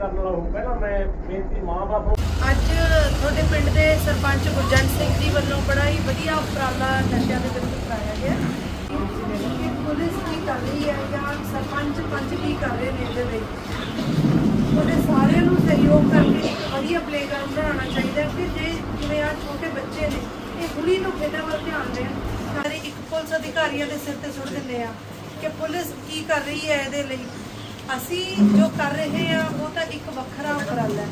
ਕਰਨ ਵਾਲਾ ਹੋਊ। ਪਹਿਲਾਂ ਮੈਂ ਬੇਨਤੀ ਮਾਂ-ਬਾਪ ਨੂੰ ਅੱਜ ਤੁਹਾਡੇ ਪਿੰਡ ਦੇ ਸਰਪੰਚ ਗੁਰਜੰਟ ਸਿੰਘ ਜੀ ਵੱਲੋਂ ਬੜਾ ਹੀ ਵਧੀਆ ਉਪਰਾਲਾ ਨਸ਼ਿਆਂ ਦੇ ਵਿਰੁੱਧ ਕਰਾਇਆ ਗਿਆ। ਕਿ ਪੁਲਿਸ ਕੀ ਕਰ ਰਹੀ ਹੈ ਜਾਂ ਸਰਪੰਚ ਪੰਚ ਕੀ ਕਰ ਰਹੇ ਨੇ ਇਹਦੇ ਲਈ? ਤੁਹਾਡੇ ਸਾਰਿਆਂ ਨੂੰ ਸਹਿਯੋਗ ਕਰਕੇ ਇੱਕ ਵਧੀਆ ਪਲੇਗਰਾਉਂਡ ਬਣਾਉਣਾ ਚਾਹੀਦਾ ਕਿ ਜੇ ਜਿਵੇਂ ਆ ਛੋਟੇ ਬੱਚੇ ਨੇ, ਇਹ ਹੁਣੀ ਤੋਂ ਖੇਡਾਂ ਵੱਲ ਧਿਆਨ ਦੇਣ। ਸਾਰੇ ਇੱਕ ਪੁਲਿਸ ਅਧਿਕਾਰੀਆਂ ਦੇ ਸਿਰ ਤੇ ਸੁੱਟ ਦਿੰਦੇ ਆ ਕਿ ਪੁਲਿਸ ਕੀ ਕਰ ਰਹੀ ਹੈ ਇਹਦੇ ਲਈ। ਅਸੀਂ ਜੋ ਕਰ ਰਹੇ ਹਾਂ, ਉਹ ਤਾਂ ਇੱਕ ਵੱਖਰਾ ਉਪਰਾਲਾ ਹੈ।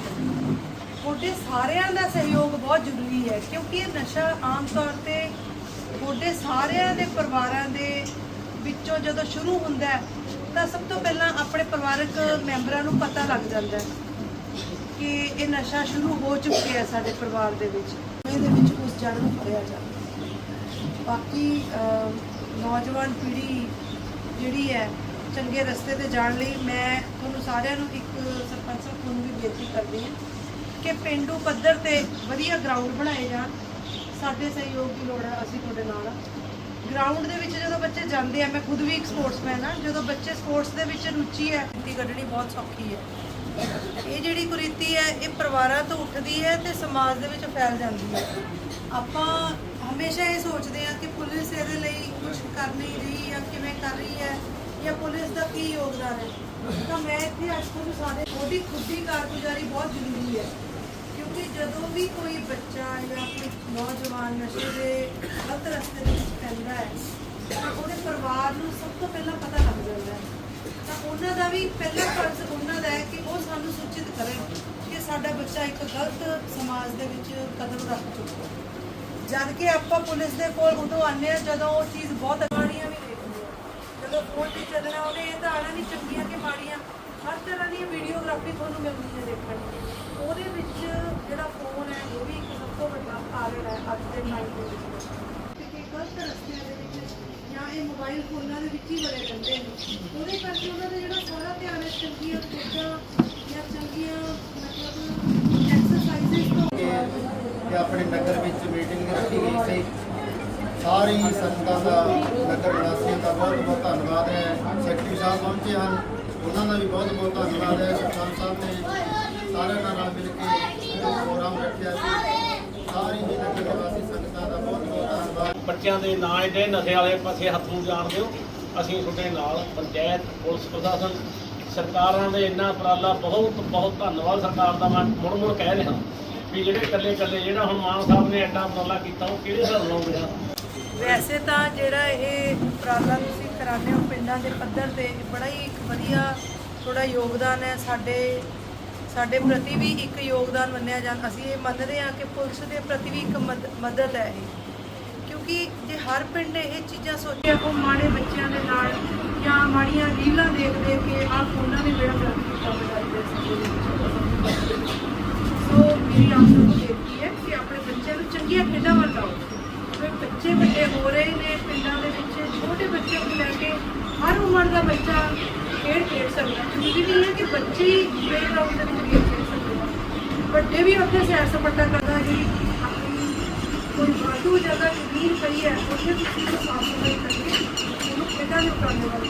ਤੁਹਾਡੇ ਸਾਰਿਆਂ ਦਾ ਸਹਿਯੋਗ ਬਹੁਤ ਜ਼ਰੂਰੀ ਹੈ, ਕਿਉਂਕਿ ਇਹ ਨਸ਼ਾ ਆਮ ਤੌਰ ਤੇ ਤੁਹਾਡੇ ਸਾਰਿਆਂ ਦੇ ਪਰਿਵਾਰਾਂ ਦੇ ਵਿੱਚੋਂ ਜਦੋਂ ਸ਼ੁਰੂ ਹੁੰਦਾ ਤਾਂ ਸਭ ਤੋਂ ਪਹਿਲਾਂ ਆਪਣੇ ਪਰਿਵਾਰਕ ਮੈਂਬਰਾਂ ਨੂੰ ਪਤਾ ਲੱਗ ਜਾਂਦਾ ਕਿ ਇਹ ਨਸ਼ਾ ਸ਼ੁਰੂ ਹੋ ਚੁੱਕਿਆ ਹੈ ਸਾਡੇ ਪਰਿਵਾਰ ਦੇ ਵਿੱਚ। ਇਹਦੇ ਵਿੱਚ ਉਸ ਜੜ ਨੂੰ ਫੜਿਆ ਜਾਵੇ ਬਾਕੀ ਨੌਜਵਾਨ ਪੀੜ੍ਹੀ ਜਿਹੜੀ ਹੈ ਚੰਗੇ ਰਸਤੇ ਤੇ ਜਾਣ ਲਈ ਮੈਂ ਤੁਹਾਨੂੰ ਸਾਰਿਆਂ ਨੂੰ ਇੱਕ ਸਰਪੰਚ ਸਾਹਿਬ ਤੁਹਾਨੂੰ ਵੀ ਬੇਨਤੀ ਕਰਦੀ ਹਾਂ ਕਿ ਪਿੰਡੂ ਪੱਧਰ ਤੇ ਵਧੀਆ ਗਰਾਊਂਡ ਬਣਾਏ ਜਾਣ। ਸਾਡੇ ਸਹਿਯੋਗ ਦੀ ਲੋੜ ਹੈ ਅਸੀਂ ਤੁਹਾਡੇ ਨਾਲ ਹਾਂ ਗਰਾਊਂਡ ਦੇ ਵਿੱਚ ਜਦੋਂ ਬੱਚੇ ਜਾਂਦੇ ਆ, ਮੈਂ ਖੁਦ ਵੀ ਇੱਕ ਸਪੋਰਟਸਮੈਨ ਆ, ਜਦੋਂ ਬੱਚੇ ਸਪੋਰਟਸ ਦੇ ਵਿੱਚ ਰੁਚੀ ਹੈ ਰੀਤੀ ਕੱਢਣੀ ਬਹੁਤ ਸੌਖੀ ਹੈ। ਇਹ ਜਿਹੜੀ ਕੁਰੀਤੀ ਹੈ, ਇਹ ਪਰਿਵਾਰਾਂ ਤੋਂ ਉੱਠਦੀ ਹੈ ਤੇ ਸਮਾਜ ਦੇ ਵਿੱਚ ਫੈਲ ਜਾਂਦੀ ਹੈ। ਆਪਾਂ ਹਮੇਸ਼ਾ ਇਹ ਸੋਚਦੇ ਆ ਕਿ ਪੁਲਿਸ ਇਹਦੇ ਲਈ ਕੁਝ ਕਰ ਨਹੀਂ ਰਹੀ ਜਾਂ ਕਿਵੇਂ ਕਰ ਰਹੀ ਹੈ। ਜਾਂ ਪੁਲਿਸ ਦਾ ਕੀ ਯੋਗਦਾਨ ਹੈ? ਤਾਂ ਮੈਂ ਇੱਥੇ ਅੱਜ ਤੁਹਾਨੂੰ ਸਾਰੇ ਉਹਦੀ ਖੁਦ ਦੀ ਕਾਰਗੁਜ਼ਾਰੀ ਬਹੁਤ ਜ਼ਰੂਰੀ ਹੈ। ਕਿਉਂਕਿ ਜਦੋਂ ਵੀ ਕੋਈ ਬੱਚਾ ਜਾਂ ਕੋਈ ਨੌਜਵਾਨ ਨਸ਼ੇ ਦੇ ਗਲਤ ਰਸਤੇ ਦੇ ਵਿੱਚ ਪੈਂਦਾ ਹੈ, ਤਾਂ ਉਹਦੇ ਪਰਿਵਾਰ ਨੂੰ ਸਭ ਤੋਂ ਪਹਿਲਾਂ ਪਤਾ ਲੱਗ ਜਾਂਦਾ ਹੈ। ਤਾਂ ਉਹਨਾਂ ਦਾ ਵੀ ਪਹਿਲਾ ਫਰਜ਼ ਉਹਨਾਂ ਦਾ ਹੈ ਕਿ ਉਹ ਸਾਨੂੰ ਸੂਚਿਤ ਕਰਨ ਕਿ ਸਾਡਾ ਬੱਚਾ ਇੱਕ ਗਲਤ ਸਮਾਜ ਦੇ ਵਿੱਚ ਕਦਮ ਰੱਖ ਚੁੱਕਾ ਹੈ। ਜਦ ਕਿ ਆਪਾਂ ਪੁਲਿਸ ਦੇ ਕੋਲ ਉਦੋਂ ਆਉਂਦੇ ਹਾਂ ਜਦੋਂ ਉਹ ਚੀਜ਼ ਬਹੁਤ ਹਾਂ ਜਦੋਂ ਫੋਨ ਤੇ ਚੱਲਣਾ ਉਹਨੇ ਇਹ ਤਾਂ ਆਣਾ ਨਹੀਂ ਚੰਗੀਆਂ ਕਿ ਮਾੜੀਆਂ। ਹਰ ਤਰ੍ਹਾਂ ਦੀ ਵੀਡੀਓਗ੍ਰਾਫੀ ਤੁਹਾਨੂੰ ਮਿਲਦੀ ਹੈ ਦੇਖਣ ਨੂੰ ਉਹਦੇ ਵਿੱਚ ਜਿਹੜਾ ਫੋਨ ਹੈ ਇਹ ਵੀ ਇੱਕ ਸਭ ਤੋਂ ਵੱਡਾ ਕਾਰਨ ਹੈ ਅੱਜ ਦੇ ਟਾਈਮ ਦੇ ਵਿੱਚ। ਕਿ ਗਲਤ ਰਸਤਿਆਂ ਦੇ ਵਿੱਚ ਜਾਂ ਇਹ ਮੋਬਾਈਲ ਫੋਨਾਂ ਦੇ ਵਿੱਚ ਹੀ ਬੜੇ ਰਹਿੰਦੇ ਨੇ। ਉਹਦੇ ਕਰਕੇ ਉਹਨਾਂ ਦਾ ਜਿਹੜਾ ਸਾਰਾ ਧਿਆਨ ਹੈ, ਚੰਗੀਆਂ ਖੇਡਾਂ ਜਾਂ ਚੰਗੀਆਂ ਮਤਲਬ ਐਕਸਰਸਾਈਜ਼ਸ ਤੋਂ ਕਿ ਆਪਣੇ ਨਗਰ ਵਿੱਚ ਮੀਟਿੰਗ ਰੱਖੀ ਗਈ ਸੀ। ਸਾਰੀ ਸੰਗਤਾਂ ਦਾ, ਨਗਰ ਨਿਵਾਸੀਆਂ ਦਾ ਬਹੁਤ ਬਹੁਤ ਧੰਨਵਾਦ ਹੈ। ਸੈਕਟਰੀ ਸਾਹਿਬ ਪਹੁੰਚੇ ਹਨ। ਉਹਨਾਂ ਦਾ ਵੀ ਬਹੁਤ ਬਹੁਤ ਧੰਨਵਾਦ ਹੈ। ਸਰਪੰਚ ਸਾਹਿਬ ਨੇ ਸਾਰਿਆਂ ਨਾਲ ਰਲ ਮਿਲ ਕੇ ਪ੍ਰੋਗਰਾਮ ਰੱਖਿਆ ਸੀ। ਸਾਰੀ ਨਗਰ ਨਿਵਾਸੀ ਸੰਗਤਾਂ ਦਾ ਬਹੁਤ ਬਹੁਤ ਧੰਨਵਾਦ। ਬੱਚਿਆਂ ਦੇ ਨਾਂ ਜਿਹੜੇ ਨਸ਼ੇ ਵਾਲੇ ਪਾਸੇ ਹੱਥ ਨੂੰ ਜਾਣ ਦਿਓ, ਅਸੀਂ ਤੁਹਾਡੇ ਨਾਲ ਪੰਚਾਇਤ, ਪੁਲਿਸ ਪ੍ਰਸ਼ਾਸਨ, ਸਰਕਾਰਾਂ ਦੇ ਇੰਨਾ ਉਪਰਾਲਾ, ਬਹੁਤ ਬਹੁਤ ਧੰਨਵਾਦ ਸਰਕਾਰ ਦਾ। ਮੈਂ ਮੁੜ ਮੁੜ ਕਹਿ ਰਿਹਾ ਵੀ ਜਿਹੜੇ ਇਕੱਲੇ ਇਕੱਲੇ ਜਿਹੜਾ ਹੁਣ ਮਾਨ ਸਾਹਿਬ ਨੇ ਐਡਾ ਉਪਰਾਲਾ ਕੀਤਾ, ਉਹ ਕਿਹੜੇ ਹਿਸਾਬ ਨਾਲ ਹੋਊਗਾ ਵੈਸੇ ਤਾਂ ਜਿਹੜਾ ਇਹ ਉਪਰਾਲਾ ਤੁਸੀਂ ਕਰਾਉਂਦੇ ਹੋ ਪਿੰਡਾਂ ਦੇ ਪੱਧਰ ਤੇ ਬੜਾ ਹੀ ਇੱਕ ਵਧੀਆ ਥੋੜਾ ਯੋਗਦਾਨ ਹੈ ਸਾਡੇ ਸਾਡੇ ਪ੍ਰਤੀ ਵੀ ਇੱਕ ਯੋਗਦਾਨ ਮੰਨਿਆ ਜਾਂਦਾ। ਅਸੀਂ ਇਹ ਮੰਨਦੇ ਹਾਂ ਕਿ ਪੁਲਿਸ ਦੇ ਪ੍ਰਤੀ ਵੀ ਇੱਕ ਮਦ- ਮਦਦ ਹੈ ਇਹ। ਕਿਉਂਕਿ ਜੇ ਹਰ ਪਿੰਡ ਇਹ ਚੀਜ਼ਾਂ ਸੋਚੇ, ਉਹ ਮਾੜੇ ਬੱਚਿਆਂ ਦੇ ਨਾਲ ਜਾਂ ਮਾੜੀਆਂ ਰੀਲਾਂ ਦੇਖ ਦੇਖ ਕੇ ਆਹ ਫੋਨਾਂ ਦੇ ਬੇੜਾ ਗਰਕ ਕੀਤਾ ਬਜਾਉਂਦੇ ਸੀ ਸੋ ਮੇਰੀ ਆਪ ਨੂੰ ਬੇਨਤੀ ਹੈ ਕਿ ਆਪਣੇ ਬੱਚਿਆਂ ਨੂੰ ਚੰਗੀਆਂ ਖੇਡਾਂ ਵੱਲ ਲਾਓ। ਫਿਰ ਬੱਚੇ ਵੱਡੇ ਹੋ ਰਹੇ ਨੇ, ਪਿੰਡਾਂ ਦੇ ਵਿੱਚ, ਛੋਟੇ ਬੱਚੇ ਤੋਂ ਲੈ ਕੇ ਹਰ ਉਮਰ ਦਾ ਬੱਚਾ ਖੇਡ ਖੇਡ ਸਕਦਾ। ਜ਼ਰੂਰੀ ਨਹੀਂ ਹੈ ਕਿ ਬੱਚੇ ਹੀ ਪਲੇਗਰਾਉਂਡ ਦੇ ਵਿੱਚ ਖੇਡ ਸਕਦੇ ਆ ਵੱਡੇ ਵੀ ਉੱਥੇ ਸੈਰ ਸਪਾਟਾ ਕਰਦਾ ਹੀ ਆਪਣੀ ਕੋਈ ਵਾਧੂ ਜਗ੍ਹਾ ਜ਼ਮੀਨ ਪਈ ਹੈ, ਉੱਥੇ ਤੁਸੀਂ ਉਹ ਸਾਫ਼ ਸਫ਼ਾਈ ਕਰਕੇ ਉਹਨੂੰ ਖੇਡਾਂ ਦੇ ਉਤਾਰਨੇ ਵਾਲੇ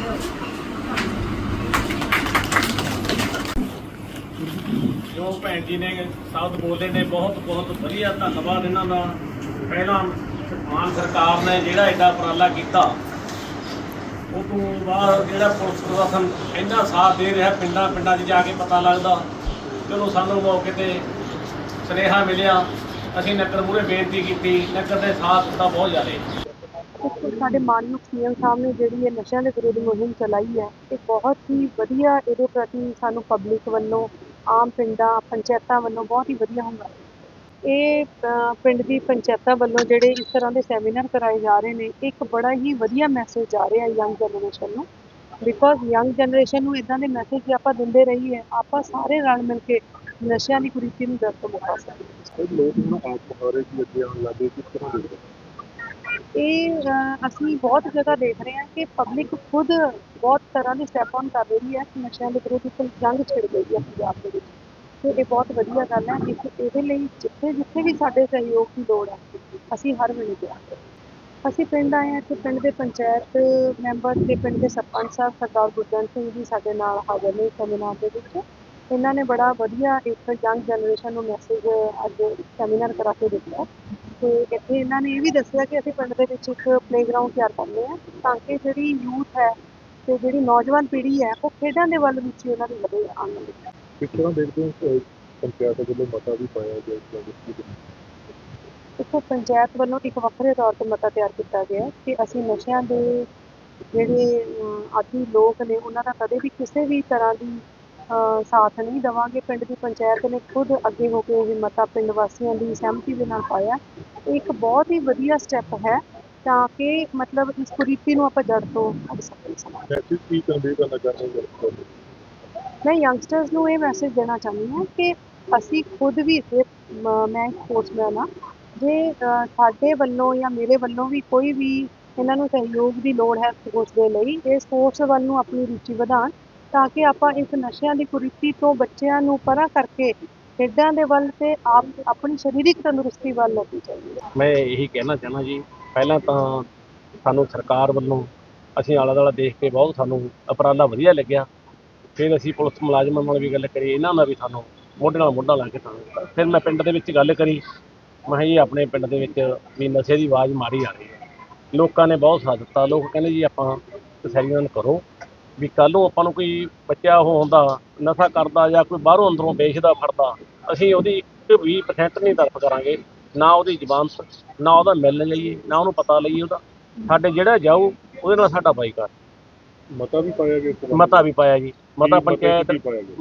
ਜੋ ਭੈਣ ਜੀ ਨੇ ਸ਼ਬਦ ਬੋਲੇ ਨੇ ਬਹੁਤ ਬਹੁਤ ਵਧੀਆ ਧੰਨਵਾਦ ਇਹਨਾਂ ਦਾ। ਪਹਿਲਾਂ ਮਾਨ ਸਰਕਾਰ ਨੇ ਜਿਹੜਾ ਐਡਾ ਉਪਰਾਲਾ ਕੀਤਾ, ਉਹ ਤੋਂ ਬਾਅਦ ਜਿਹੜਾ ਪੁਲਿਸ ਪ੍ਰਸ਼ਾਸਨ ਇੰਨਾ ਸਾਥ ਦੇ ਰਿਹਾ, ਪਿੰਡਾਂ ਪਿੰਡਾਂ 'ਚ ਜਾ ਕੇ ਪਤਾ ਲੱਗਦਾ। ਚਲੋ ਸਾਨੂੰ ਮੌਕੇ ਤੇ ਸੁਨੇਹਾ ਮਿਲਿਆ, ਅਸੀਂ ਨਗਰ ਮੂਹਰੇ ਬੇਨਤੀ ਕੀਤੀ ਨਗਰ ਦੇ ਸਾਥ ਦਿੱਤਾ ਬਹੁਤ ਜ਼ਿਆਦਾ। ਸਾਡੇ ਮਾਨਯੋਗ ਸੀਐਮ ਸਾਹਿਬ ਨੇ ਜਿਹੜੀ ਇਹ ਨਸ਼ਿਆਂ ਦੇ ਵਿਰੁੱਧ ਮੁਹਿੰਮ ਚਲਾਈ ਹੈ, ਇਹ ਬਹੁਤ ਹੀ ਵਧੀਆ ਇਹਦੇ ਪ੍ਰਤੀ ਸਾਨੂੰ ਪਬਲਿਕ ਵੱਲੋਂ, ਆਮ ਪਿੰਡਾਂ, ਪੰਚਾਇਤਾਂ ਵੱਲੋਂ ਬਹੁਤ ਹੀ ਵਧੀਆ ਹੁੰਦਾ ਇਹ ਪਿੰਡ ਦੀ ਪੰਚਾਇਤਾਂ ਵੱਲੋਂ ਜਿਹੜੇ ਇਸ ਤਰ੍ਹਾਂ ਦੇ ਸੈਮੀਨਾਰ ਕਰਾਏ ਜਾ ਰਹੇ ਨੇ ਇੱਕ ਬੜਾ ਹੀ ਵਧੀਆ ਮੈਸੇਜ ਜਾ ਰਿਹਾ ਯੰਗ ਜਨਰੇਸ਼ਨ ਨੂੰ ਬਿਕੋਜ਼ ਯੰਗ ਜਨਰੇਸ਼ਨ ਨੂੰ ਇਦਾਂ ਦੇ ਮੈਸੇਜ ਜੇ ਆਪਾਂ ਦਿੰਦੇ ਰਹੀਏ ਆਪਾਂ ਸਾਰੇ ਰਲ ਮਿਲ ਕੇ ਨਸ਼ਿਆਂ ਦੀ ਕੁਰੀਤੀ ਨੂੰ ਤੋਂ ਮੁਕਾ ਸਕਦੇ ਹਾਂ। ਕਈ ਲੋਕ ਹੁਣ ਆਪ ਮੁਹਾਰੇ ਦੀ ਅੱਗੇ ਆਉਣ ਲੱਗੇ ਕਿਸ ਤਰ੍ਹਾਂ ਦੇ ਇਹ ਅਸੀਂ ਬਹੁਤ ਜਗ੍ਹਾ ਦੇਖ ਰਹੇ ਹਾਂ ਕਿ ਪਬਲਿਕ ਖੁਦ ਬਹੁਤ ਤਰ੍ਹਾਂ ਦੇ ਸਟੈਪ ਆਨ ਕਰ ਰਹੀ ਹੈ ਕਿ ਨਸ਼ਿਆਂ ਦੇ ਵਿਰੁੱਧ ਇੱਕ ਜੰਗ ਛਿੜ ਗਈ ਹੈ ਪੰਜਾਬ ਦੇ ਵਿੱਚ। ਇਹ ਬਹੁਤ ਵਧੀਆ ਗੱਲ ਹੈ ਇਸ ਇਹਦੇ ਲਈ ਜਿੱਥੇ ਜਿੱਥੇ ਵੀ ਸਾਡੇ ਸਹਿਯੋਗ ਦੀ ਲੋੜ ਹੈ, ਅਸੀਂ ਹਰ ਵੇਲੇ ਤਿਆਰ ਅਸੀਂ ਪਿੰਡ ਆਏ ਹਾਂ ਤੇ ਪਿੰਡ ਦੇ ਪੰਚਾਇਤ ਮੈਂਬਰ ਤੇ ਪਿੰਡ ਦੇ ਸਰਪੰਚ ਸਾਹਿਬ ਸਰਦਾਰ ਗੁਰਜੰਟ ਸਿੰਘ ਜੀ ਸਾਡੇ ਨਾਲ ਹਾਜ਼ਰ ਨੇ ਸੈਮੀਨਾਰ ਦੇ ਵਿੱਚ। ਇਹਨਾਂ ਨੇ ਬੜਾ ਵਧੀਆ ਇੱਕ ਯੰਗ ਜਨਰੇਸ਼ਨ ਨੂੰ ਮੈਸੇਜ ਅੱਜ ਸੈਮੀਨਾਰ ਕਰਾ ਕੇ ਦਿੱਤਾ। ਤੇ ਇੱਥੇ ਇਹਨਾਂ ਨੇ ਇਹ ਵੀ ਦੱਸਿਆ ਕਿ ਅਸੀਂ ਪਿੰਡ ਦੇ ਵਿੱਚ ਇੱਕ ਪਲੇਗਰਾਉਂਡ ਤਿਆਰ ਕਰਨੇ ਆ, ਤਾਂ ਕਿ ਜਿਹੜੀ ਯੂਥ ਹੈ ਤੇ ਜਿਹੜੀ ਨੌਜਵਾਨ ਪੀੜ੍ਹੀ ਹੈ, ਉਹ ਖੇਡਾਂ ਦੇ ਵੱਲ ਵਿੱਚ ਹੀ ਉਹਨਾਂ ਦੀ ਵਧੇ ਆਉਣ ਲੱਗੇ। ਕਿਸ ਤਰ੍ਹਾਂ ਦੇਖਦੇ ਹੋ ਅਹ, ਪੰਚਾਇਤ ਵੱਲੋਂ ਮਤਾ ਵੀ ਪਾਇਆ ਗਿਆ ਇਸ ਬਾਰੇ ਕੀ ਦੇਖੋ ਪੰਚਾਇਤ ਵੱਲੋਂ ਇੱਕ ਵੱਖਰੇ ਤੌਰ ਤੇ ਮਤਾ ਤਿਆਰ ਕੀਤਾ ਗਿਆ ਹੈ ਕਿ ਅਸੀਂ ਨਸ਼ਿਆਂ ਦੇ ਜਿਹੜੇ ਆਦੀ ਲੋਕ ਨੇ ਉਹਨਾਂ ਦਾ ਕਦੇ ਵੀ ਕਿਸੇ ਵੀ ਤਰ੍ਹਾਂ ਦੀ ਸਾਥ ਨਹੀਂ ਦੇਵਾਂਗੇ। ਪਿੰਡ ਦੀ ਪੰਚਾਇਤ ਨੇ ਖੁਦ ਅੱਗੇ ਹੋ ਕੇ ਇਹ ਮਤਾ ਪਿੰਡ ਵਾਸੀਆਂ ਦੀ ਸਹਿਮਤੀ ਦੇ ਨਾਲ ਪਾਇਆ। ਇੱਕ ਬਹੁਤ ਹੀ ਵਧੀਆ ਸਟੈਪ ਹੈ ਤਾਂ ਕਿ ਮਤਲਬ ਇਸ ਕੁਰੀਤੀ ਨੂੰ ਆਪਾਂ ਜੜ ਤੋਂ ਕੱਢ ਸਕੀਏ। ਸਮਾਜ ਮੈਸੇਜ ਕੀ ਕਨਵੇ ਕਰਨਾ ਚਾਹੁੰਦੇ ਹੋ ਮੈਂ ਯੰਗਸਟਰਸ ਨੂੰ ਇਹ ਮੈਸੇਜ ਦੇਣਾ ਚਾਹੁੰਦੀ ਹਾਂ ਕਿ ਅਸੀਂ ਖੁਦ ਵੀ ਮੈਂ ਇੱਕ ਸਪੋਰਟਸਮੈਨ ਹਾਂ, ਜੇ ਸਾਡੇ ਵੱਲੋਂ ਜਾਂ ਮੇਰੇ ਵੱਲੋਂ ਵੀ ਕੋਈ ਵੀ ਇਹਨਾਂ ਨੂੰ ਸਹਿਯੋਗ ਦੀ ਲੋੜ ਹੈ ਸਪੋਰਟਸ ਦੇ ਲਈ, ਇਹ ਸਪੋਰਟਸ ਵੱਲ ਨੂੰ ਆਪਣੀ ਰੁਚੀ ਵਧਾਉਣ ਤਾਂ ਕਿ ਆਪਾਂ ਇਸ ਨਸ਼ਿਆਂ ਦੀ ਕੁਰੀਤੀ ਤੋਂ ਬੱਚਿਆਂ ਨੂੰ ਪਰਾਂ ਕਰਕੇ ਖੇਡਾਂ ਦੇ ਵੱਲ ਤੇ ਆਪ, ਆਪਣੀ ਸਰੀਰਕ ਤੰਦਰੁਸਤੀ ਵੱਲ ਲੈ ਕੇ ਚੱਲੀਏ ਮੈਂ ਇਹੀ ਕਹਿਣਾ ਚਾਹਨਾ ਜੀ, ਪਹਿਲਾਂ ਤਾਂ ਸਾਨੂੰ ਸਰਕਾਰ ਵੱਲੋਂ ਅਸੀਂ ਆਲਾ ਦਾਲਾ ਦੇਖ ਕੇ ਬਹੁਤ ਸਾਨੂੰ ਉਪਰਾਲਾ ਵਧੀਆ ਲੱਗਿਆ। ਫਿਰ ਅਸੀਂ ਪੁਲਿਸ ਮੁਲਾਜ਼ਮਾਂ ਨਾਲ ਵੀ ਗੱਲ ਕਰੀ ਇਹਨਾਂ ਨਾਲ ਵੀ ਸਾਨੂੰ ਮੋਢੇ ਨਾਲ ਮੋਢਾ ਲਾ ਕੇ ਤਾਂ ਫਿਰ ਮੈਂ ਪਿੰਡ ਦੇ ਵਿੱਚ ਗੱਲ ਕਰੀ ਮੈਂ ਜੀ ਆਪਣੇ ਪਿੰਡ ਦੇ ਵਿੱਚ ਵੀ ਨਸ਼ੇ ਦੀ ਆਵਾਜ਼ ਮਾਰੀ ਆ ਰਹੀ ਹੈ। ਲੋਕਾਂ ਨੇ ਬਹੁਤ ਸਾਥ ਦਿੱਤਾ ਲੋਕ ਕਹਿੰਦੇ ਜੀ ਆਪਾਂ ਤਸੈਲੀਆਂ ਕਰੋ ਵੀ ਕੱਲ੍ਹ ਨੂੰ ਆਪਾਂ ਨੂੰ ਕੋਈ ਬੱਚਾ ਉਹ ਹੁੰਦਾ ਨਸ਼ਾ ਕਰਦਾ ਜਾਂ ਕੋਈ ਬਾਹਰੋਂ ਅੰਦਰੋਂ ਵੇਚਦਾ ਫੜਦਾ ਅਸੀਂ ਉਹਦੀ ਇੱਕ ਵੀ percent ਨਹੀਂ ਤਰਫ ਕਰਾਂਗੇ ਨਾ ਉਹਦੀ ਜ਼ਮਾਨਤ ਨਾ ਉਹਦਾ ਮਿਲਣ ਲਈਏ ਨਾ ਉਹਨੂੰ ਪਤਾ ਲਈਏ ਉਹਦਾ। ਸਾਡੇ ਜਿਹੜਾ ਜਾਊ ਉਹਦੇ ਨਾਲ ਸਾਡਾ ਬਾਈਕਾਟ ਮਤਾ ਵੀ ਪਾਇਆ ਗਿਆ ਬਾਰੇ? ਮਤਾ ਵੀ ਪਾਇਆ ਜੀ। ਮਤਾ ਪੰਚਾਇਤ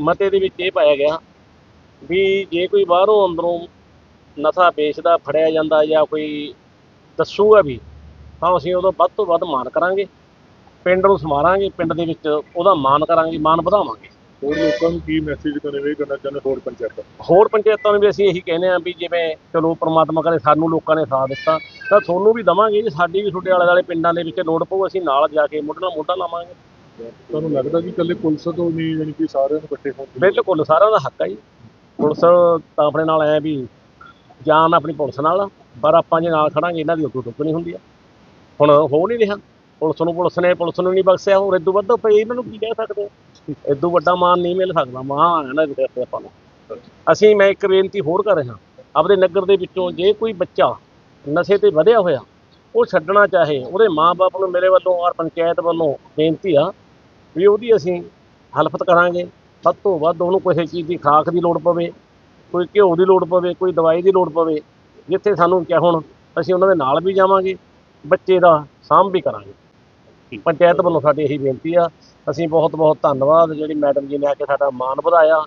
ਮਤੇ ਦੇ ਵਿੱਚ ਇਹ ਪਾਇਆ ਗਿਆ ਵੀ ਜੇ ਕੋਈ ਬਾਹਰੋਂ ਅੰਦਰੋਂ ਨਸ਼ਾ ਵੇਚਦਾ ਫੜਿਆ ਜਾਂਦਾ ਜਾਂ ਕੋਈ ਦੱਸੂਗਾ ਵੀ ਤਾਂ ਅਸੀਂ ਉਦੋਂ ਵੱਧ ਤੋਂ ਵੱਧ ਮਾਨ ਕਰਾਂਗੇ। ਪਿੰਡ ਨੂੰ ਸਮਾਰਾਂਗੇ ਪਿੰਡ ਦੇ ਵਿੱਚ ਉਹਦਾ ਮਾਨ ਕਰਾਂਗੇ ਮਾਨ ਵਧਾਵਾਂਗੇ। ਹੋਰ ਲੋਕਾਂ ਨੂੰ ਕੀ ਮੈਸੇਜ ਕਨਵੇ ਕਰਨਾ ਚਾਹੁੰਦੇ ਹੋਰ ਪੰਚਾਇਤਾਂ ਹੋਰ ਪੰਚਾਇਤਾਂ ਨੂੰ ਵੀ ਅਸੀਂ ਇਹੀ ਕਹਿੰਦੇ ਹਾਂ ਵੀ ਜਿਵੇਂ ਚਲੋ ਪ੍ਰਮਾਤਮਾ ਕਰੇ ਸਾਨੂੰ ਲੋਕਾਂ ਨੇ ਸਾਥ ਦਿੱਤਾ ਤਾਂ ਤੁਹਾਨੂੰ ਵੀ ਦਵਾਂਗੇ ਜੇ ਸਾਡੀ ਵੀ ਤੁਹਾਡੇ ਆਲੇ ਦੁਆਲੇ ਪਿੰਡਾਂ ਦੇ ਵਿੱਚ ਲੋੜ ਪਊ ਅਸੀਂ ਨਾਲ ਜਾ ਕੇ ਮੋਢੇ ਨਾਲ ਮੋਢਾ ਲਾਵਾਂਗੇ। ਤੁਹਾਨੂੰ ਲੱਗਦਾ ਕਿ ਇਕੱਲੇ ਪੁਲਿਸ ਤੋਂ ਨਹੀਂ, ਯਾਨੀ ਕਿ ਸਾਰਿਆਂ ਨੂੰ ਇਕੱਠੇ ਹੋਣ ਦੀ ਬਿਲਕੁਲ, ਸਾਰਿਆਂ ਦਾ ਹੱਕ ਹੈ ਜੀ। ਪੁਲਿਸ ਤਾਂ ਆਪਣੇ ਨਾਲ ਐ ਵੀ ਜਾਨ ਆਪਣੀ ਪੁਲਿਸ ਨਾਲ ਪਰ ਆਪਾਂ ਜੇ ਨਾਲ ਖੜਾਂਗੇ, ਇਹਨਾਂ ਦੀ ਉੱਤੋਂ ਟੁੱਕ ਨਹੀਂ ਹੁੰਦੀ ਆ। ਹੁਣ ਹੋ ਨਹੀਂ ਰਿਹਾ। ਪੁਲਿਸ ਨੂੰ ਪੁਲਿਸ ਨੇ, ਪੁਲਿਸ ਨੂੰ ਨਹੀਂ ਬਖਸ਼ਿਆ, ਹੋਰ ਇਦੋਂ ਵੱਧ ਪਈ ਇਹਨਾਂ ਨੂੰ ਕੀ ਕਹਿ ਸਕਦੇ ਆ? ਇਦੋਂ ਵੱਡਾ ਮਾਨ ਨਹੀਂ ਮਿਲ ਸਕਦਾ ਮਾਨ ਹੈ ਨਾ ਇਹਦੇ ਆਪਾਂ ਨੂੰ। ਅਸੀਂ, ਮੈਂ ਇੱਕ ਬੇਨਤੀ ਹੋਰ ਕਰ ਰਿਹਾ। ਆਪਦੇ ਨਗਰ ਦੇ ਵਿੱਚੋਂ ਜੇ ਕੋਈ ਬੱਚਾ ਨਸ਼ੇ ਤੇ ਵਧਿਆ ਹੋਇਆ, ਉਹ ਛੱਡਣਾ ਚਾਹੇ, ਉਹਦੇ ਮਾਪੇ ਨੂੰ ਮੇਰੇ ਵੱਲੋਂ ਔਰ ਪੰਚਾਇਤ ਵੱਲੋਂ ਬੇਨਤੀ ਆ ਵੀ ਉਹਦੀ ਅਸੀਂ ਹਲਫਤ ਕਰਾਂਗੇ ਵੱਧ ਤੋਂ ਵੱਧ ਉਹਨੂੰ ਕਿਸੇ ਚੀਜ਼ ਦੀ ਖਾਕ ਦੀ ਲੋੜ ਪਵੇ ਕੋਈ ਘਿਓ ਦੀ ਲੋੜ ਪਵੇ ਕੋਈ ਦਵਾਈ ਦੀ ਲੋੜ ਪਵੇ ਜਿੱਥੇ ਸਾਨੂੰ ਕਿਹਾ ਹੁਣ ਅਸੀਂ ਉਹਨਾਂ ਦੇ ਨਾਲ ਵੀ ਜਾਵਾਂਗੇ ਬੱਚੇ ਦਾ ਸਾਂਭ ਵੀ ਕਰਾਂਗੇ। ਪੰਚਾਇਤ ਵੱਲੋਂ ਸਾਡੀ ਇਹੀ ਬੇਨਤੀ ਆ ਅਸੀਂ ਬਹੁਤ ਬਹੁਤ ਧੰਨਵਾਦ ਜਿਹੜੀ ਮੈਡਮ ਜੀ ਨੇ ਆ ਕੇ ਸਾਡਾ ਮਾਣ ਵਧਾਇਆ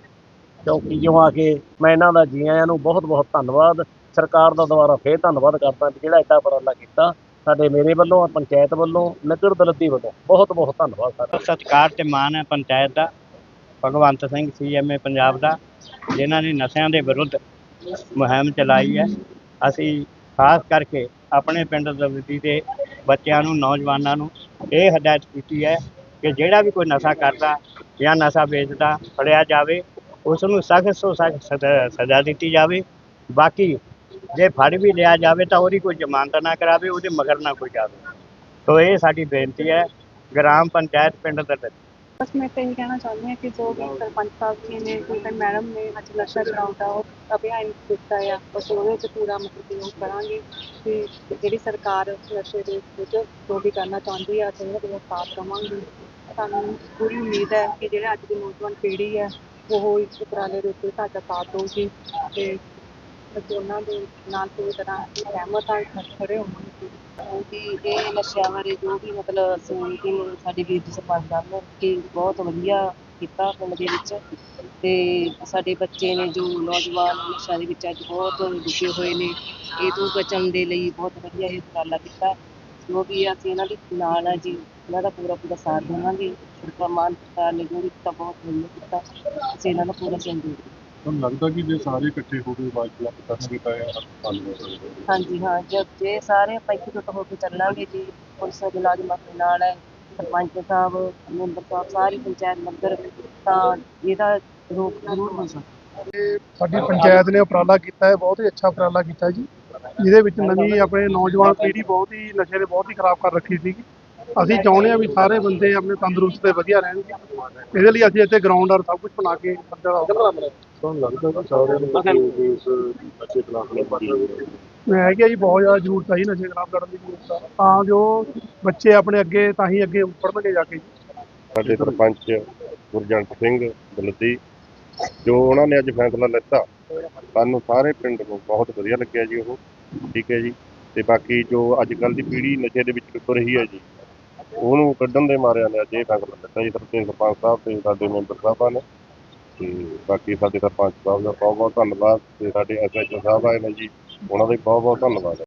ਕਿਉਂਕਿ ਜੋ ਆ ਕੇ ਮੈਂ ਇਹਨਾਂ ਦਾ ਜੀ ਆਇਆਂ ਨੂੰ ਬਹੁਤ ਬਹੁਤ ਧੰਨਵਾਦ ਸਰਕਾਰ ਦਾ ਦੁਬਾਰਾ ਫੇਰ ਧੰਨਵਾਦ ਕਰਦਾ ਜਿਹੜਾ ਐਡਾ ਉਪਰਾਲਾ ਕੀਤਾ। ਸਾਡੇ ਮੇਰੇ ਵੱਲੋਂ, ਪੰਚਾਇਤ ਵੱਲੋਂ, ਨਗਰ ਦਲਤੀ ਵੱਲੋਂ ਬਹੁਤ ਬਹੁਤ ਧੰਨਵਾਦ ਸਾਡਾ ਸਤਿਕਾਰ ਤੇ ਮਾਣ ਹੈ ਪੰਚਾਇਤ ਦਾ, ਭਗਵੰਤ ਸਿੰਘ ਸੀਐਮਏ ਪੰਜਾਬ ਦਾ, ਜਿਨ੍ਹਾਂ ਨੇ ਨਸ਼ਿਆਂ ਦੇ ਵਿਰੁੱਧ ਮੁਹਿੰਮ ਚਲਾਈ ਹੈ। ਅਸੀਂ ਖਾਸ ਕਰਕੇ ਆਪਣੇ ਪਿੰਡ ਦਵਦੀ ਦੇ ਬੱਚਿਆਂ ਨੂੰ, ਨੌਜਵਾਨਾਂ ਨੂੰ ਇਹ ਹਦਾਇਤ ਕੀਤੀ ਹੈ ਕਿ ਜਿਹੜਾ ਵੀ ਕੋਈ ਨਸ਼ਾ ਕਰਦਾ ਜਾਂ ਨਸ਼ਾ ਵੇਚਦਾ, ਫੜਿਆ ਜਾਵੇ, ਉਸ ਨੂੰ ਸਖਤ ਤੋਂ ਸਖਤ ਸਜ਼ਾ ਸਜ਼ਾ ਦਿੱਤੀ ਜਾਵੇ। ਬਾਕੀ ਜੇ ਫੜ ਵੀ ਲਿਆ ਜਾਵੇ ਤਾਂ ਉਹਦੀ ਕੋਈ ਜ਼ਮਾਨਤ ਨਾ ਕਰਾਵੇ, ਉਹਦੇ ਮਗਰ ਨਾ ਕੋਈ ਜਾਵੇ। ਤੋ ਇਹ ਸਾਡੀ ਬੇਨਤੀ ਹੈ, ਗ੍ਰਾਮ ਪੰਚਾਇਤ ਪਿੰਡ ਦਵਦੀ ਬਸ ਮੈਂ ਤਾਂ ਇਹ ਕਹਿਣਾ ਚਾਹੁੰਦੀ ਹਾਂ ਕਿ ਜੋ ਵੀ ਸਰਪੰਚ ਸਾਹਿਬ ਜੀ ਨੇ, ਕੋਈ ਮੈਡਮ ਨੇ ਅੱਜ ਨਸ਼ਾ ਛਡਾਉਣ ਦਾ ਉਹ ਅਭਿਆਨ ਦਿੱਤਾ ਆ, ਬਸ ਉਹਦੇ 'ਚ ਪੂਰਾ ਮਤਲਬ ਉਹ ਕਰਾਂਗੇ ਕਿ ਜਿਹੜੀ ਸਰਕਾਰ ਨਸ਼ੇ ਦੇ ਵਿੱਚ ਜੋ ਵੀ ਕਰਨਾ ਚਾਹੁੰਦੀ ਆ, ਤੇ ਉਹਦੇ ਸਾਥ ਦੇਵਾਂਗੇ। ਸਾਨੂੰ ਪੂਰੀ ਉਮੀਦ ਹੈ ਕਿ ਜਿਹੜੇ ਅੱਜ ਦੀ ਨੌਜਵਾਨ ਪੀੜ੍ਹੀ ਹੈ, ਉਹ ਇਸ ਉਪਰਾਲੇ ਦੇ ਉੱਤੇ ਸਾਡਾ ਸਾਥ ਦੇਊਗੀ ਤੇ ਅਸੀਂ ਉਹਨਾਂ ਦੇ ਨਾਲ ਪੂਰੀ ਤਰ੍ਹਾਂ ਸਹਿਮਤ ਹਾਂ ਖੜੇ ਹੋਵਾਂਗੇ। ਕਿ ਇਹ ਨਸ਼ਿਆਂ ਬਾਰੇ ਜੋ ਵੀ ਮਤਲਬ ਅਸੀਂ ਕਿ ਸਾਡੇ ਵੀਰ ਜੀ ਸਰਪੰਚ ਸਾਹਿਬ ਨੇ ਕਿ ਬਹੁਤ ਵਧੀਆ ਕੀਤਾ ਪਿੰਡ ਦੇ ਵਿੱਚ। ਤੇ ਸਾਡੇ ਬੱਚੇ ਨੇ, ਜੋ ਨੌਜਵਾਨ ਨਸ਼ਿਆਂ ਦੇ ਵਿੱਚ ਅੱਜ ਬਹੁਤ ਡੁੱਬੇ ਹੋਏ ਨੇ, ਇਹ ਤੋਂ ਬਚਣ ਦੇ ਲਈ ਬਹੁਤ ਵਧੀਆ ਇਹ ਉਪਰਾਲਾ ਕੀਤਾ। ਜੋ ਵੀ ਅਸੀਂ ਇਹਨਾਂ ਦੇ ਨਾਲ ਆ ਜੀ, ਇਹਨਾਂ ਦਾ ਪੂਰਾ ਪੂਰਾ ਸਾਥ ਦੇਵਾਂਗੇ। ਸਰਕਾਰ ਮਾਨ ਸਰਕਾਰ ਨੇ ਜੋ ਵੀ ਕੀਤਾ, ਬਹੁਤ ਵਧੀਆ ਕੀਤਾ। ਅਸੀਂ ਇਹਨਾਂ ਦਾ ਪੂਰਾ ਸਹਿਯੋਗ ਤੁਹਾਨੂੰ ਲੱਗਦਾ ਕਿ ਜੇ ਸਾਰੇ ਇਕੱਠੇ ਹੋ ਕੇ ਆਵਾਜ਼ ਬੁਲੰਦ ਕਰਨਗੇ ਤਾਂ ਇਹ ਹੱਲ ਹੋ ਸਕਦਾ ਹਾਂਜੀ ਹਾਂ ਜੇ ਜੇ ਸਾਰੇ ਆਪਾਂ ਇਕਜੁੱਟ ਹੋ ਕੇ ਚੱਲਾਂਗੇ ਜੀ ਪੁਲਿਸ ਮੁਲਾਜ਼ਮਾਂ ਦੇ ਨਾਲ ਹੈ ਸਰਪੰਚ ਸਾਹਿਬ ਮੈਂਬਰ ਸਾਹਿਬ ਸਾਰੀ ਪੰਚਾਇਤ ਨਗਰ ਤਾਂ ਇਹਦਾ ਰੋਕ ਜ਼ਰੂਰ ਹੋ ਸਕਦਾ ਸਾਡੀ ਪੰਚਾਇਤ ਨੇ ਉਪਰਾਲਾ ਕੀਤਾ ਹੈ ਬਹੁਤ ਹੀ ਅੱਛਾ ਉਪਰਾਲਾ ਕੀਤਾ ਜੀ। ਜਿਹਦੇ ਵਿੱਚ ਨਵੀਂ ਆਪਣੇ ਨੌਜਵਾਨ ਪੀੜ੍ਹੀ ਬਹੁਤ ਹੀ ਨਸ਼ੇ ਨੇ ਬਹੁਤ ਹੀ ਖਰਾਬ ਕਰ ਰੱਖੀ ਸੀਗੀ। ਅਸੀਂ ਚਾਹੁੰਦੇ ਹਾਂ ਵੀ ਸਾਰੇ ਬੰਦੇ ਆਪਣੇ ਤੰਦਰੁਸਤ ਤੇ ਵਧੀਆ ਰਹਿਣ। ਇਹਦੇ ਲਈ ਅਸੀਂ ਇੱਥੇ ਗਰਾਊਂਡ ਔਰ ਸਭ ਕੁਝ ਬਣਾ ਕੇ ਤੁਹਾਨੂੰ ਲੱਗਦਾ ਕਿ ਸਾਰਿਆਂ ਨੂੰ ਇਸ ਨਸ਼ੇ ਖਿਲਾਫ ਲੜਾਈ ਮੈਂ ਹੈਗਾ ਜੀ ਬਹੁਤ ਜ਼ਿਆਦਾ ਜ਼ਰੂਰਤ ਹੈ ਜੀ ਨਸ਼ੇ ਖਿਲਾਫ ਲੜਨ ਦੀ ਜ਼ਰੂਰਤ ਆ ਤਾਂ ਜੋ ਬੱਚੇ ਆਪਣੇ ਅੱਗੇ ਤਾਂ ਹੀ ਅੱਗੇ ਪੜ੍ਹਨਗੇ ਜਾ ਕੇ। ਸਾਡੇ ਸਰਪੰਚ ਗੁਰਜੰਟ ਸਿੰਘ ਬਲਦੀ ਜੋ ਉਹਨਾਂ ਨੇ ਅੱਜ ਫੈਸਲਾ ਲਿੱਤਾ ਸਾਨੂੰ ਸਾਰੇ ਪਿੰਡ ਨੂੰ ਬਹੁਤ ਵਧੀਆ ਲੱਗਿਆ ਜੀ ਉਹ। ਠੀਕ ਹੈ ਜੀ। ਤੇ ਬਾਕੀ ਜੋ ਅੱਜ ਕੱਲ ਦੀ ਪੀੜ੍ਹੀ ਨਸ਼ੇ ਦੇ ਵਿੱਚ ਟੁੱਟ ਰਹੀ ਹੈ ਜੀ ਉਹਨੂੰ ਕੱਢਣ ਦੇ ਮਾਰਿਆ ਨੇ ਅੱਜ ਇਹ ਫੈਸਲਾ ਲਿੱਤਾ ਜੀ ਸਰਪੰਚ ਸਰਪੰਚ ਸਾਹਿਬ ਤੇ ਸਾਡੇ ਮੈਂਬਰ ਸਾਹਿਬਾਂ ਨੇ। ਤੇ ਬਾਕੀ ਸਾਡੇ ਸਰਪੰਚ ਸਾਹਿਬ ਦਾ ਬਹੁਤ ਬਹੁਤ ਧੰਨਵਾਦ ਤੇ ਸਾਡੇ ਐਸਐਚਓ ਸਾਹਿਬ ਆਏ ਨੇ ਜੀ, ਉਹਨਾਂ ਦਾ ਵੀ ਬਹੁਤ ਬਹੁਤ ਧੰਨਵਾਦ।